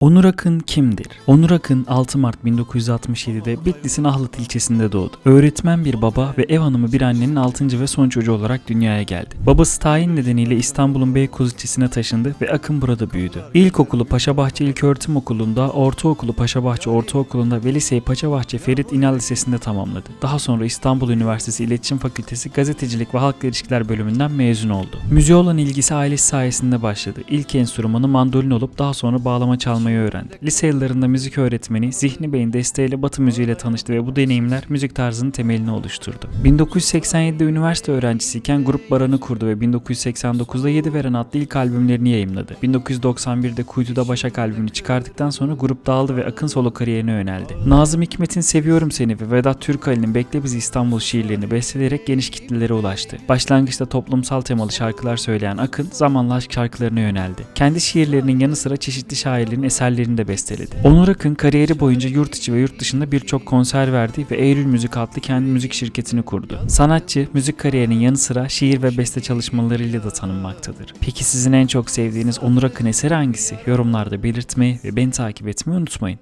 Onur Akın kimdir? Onur Akın 6 Mart 1967'de Bitlis'in Ahlat ilçesinde doğdu. Öğretmen bir baba ve ev hanımı bir annenin 6. ve son çocuğu olarak dünyaya geldi. Babası tayin nedeniyle İstanbul'un Beykoz ilçesine taşındı ve Akın burada büyüdü. İlkokulu Paşabahçe İlköğretim Okulu'nda, ortaokulu Paşabahçe Ortaokulu'nda ve liseyi Paşabahçe Ferit İnal Lisesi'nde tamamladı. Daha sonra İstanbul Üniversitesi İletişim Fakültesi Gazetecilik ve Halkla İlişkiler bölümünden mezun oldu. Müziğe olan ilgisi ailesi sayesinde başladı. İlk enstrümanı mandolin olup daha sonra bağlama çalmayı öğrendi. Lise yıllarında müzik öğretmeni Zihni Bey'in desteğiyle Batı müziğiyle tanıştı ve bu deneyimler müzik tarzının temelini oluşturdu. 1987'de üniversite öğrencisiyken Grup Baran'ı kurdu ve 1989'da Yedi Veren adlı ilk albümlerini yayımladı. 1991'de Kuytu'da Başak albümünü çıkardıktan sonra grup dağıldı ve Akın solo kariyerine yöneldi. Nazım Hikmet'in Seviyorum Seni ve Vedat Türkali'nin Bekle Bizi İstanbul şiirlerini besteleyerek geniş kitlelere ulaştı. Başlangıçta toplumsal temalı şarkılar söyleyen Akın zamanla aşk şarkılarına yöneldi. Kendi şiirlerinin yanı sıra çeşitli şairlerin eserlerini besteledi. Onur Akın kariyeri boyunca yurt içi ve yurt dışında birçok konser verdi ve Eylül Müzik adlı kendi müzik şirketini kurdu. Sanatçı müzik kariyerinin yanı sıra şiir ve beste çalışmalarıyla da tanınmaktadır. Peki sizin en çok sevdiğiniz Onur Akın eseri hangisi? Yorumlarda belirtmeyi ve beni takip etmeyi unutmayın.